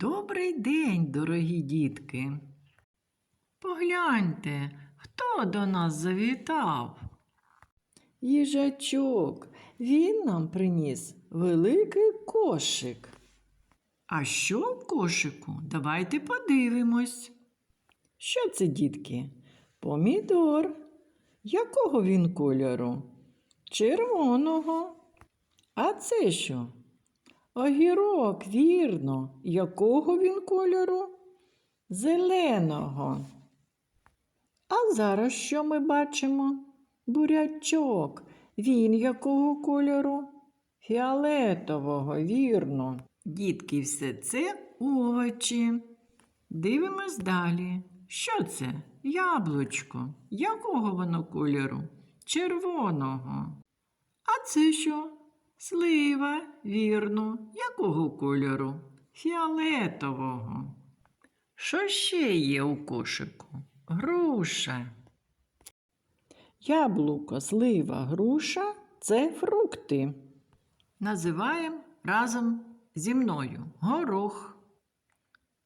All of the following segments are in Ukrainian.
Добрий день, дорогі дітки. Погляньте, хто до нас завітав. Їжачок, він нам приніс великий кошик. А що в кошику? Давайте подивимось. Що це, дітки? Помідор. Якого він кольору? Червоного. А це що? Огірок, вірно. Якого він кольору? Зеленого. А зараз що ми бачимо? Бурячок. Він якого кольору? Фіолетового, вірно. Дітки, все це овочі. Дивимось далі. Що це? Яблучко. Якого воно кольору? Червоного. А це що? Слива, вірно. Якого кольору? Фіолетового. Що ще є у кошику? Груша. Яблуко, слива, груша це фрукти. Називаємо разом зі мною горох,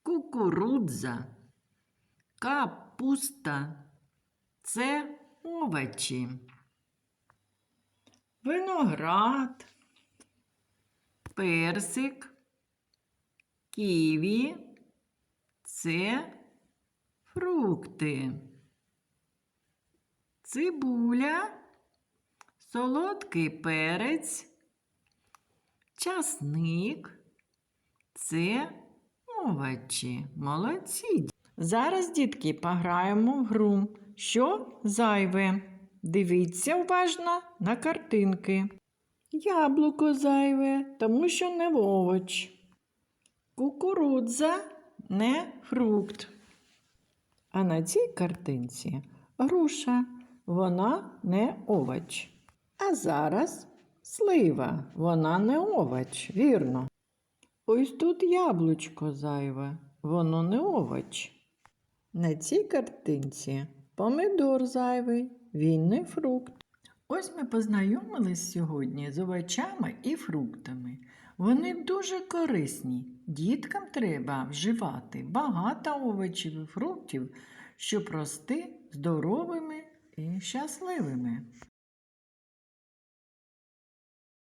кукурудза, капуста. Це овочі. Виноград, персик, ківі. Це фрукти. Цибуля, солодкий перець. Часник це овочі. Молодці. Зараз, дітки, пограємо в гру. Що зайве? Дивіться уважно на картинки. Яблуко зайве, тому що не овоч. Кукурудза не фрукт. А на цій картинці груша, вона не овоч. А зараз слива, вона не овоч, вірно. Ось тут яблучко зайве, воно не овоч. На цій картинці помидор зайвий, він не фрукт. Ось ми познайомились сьогодні з овочами і фруктами. Вони дуже корисні. Діткам треба вживати багато овочів і фруктів, щоб рости здоровими і щасливими.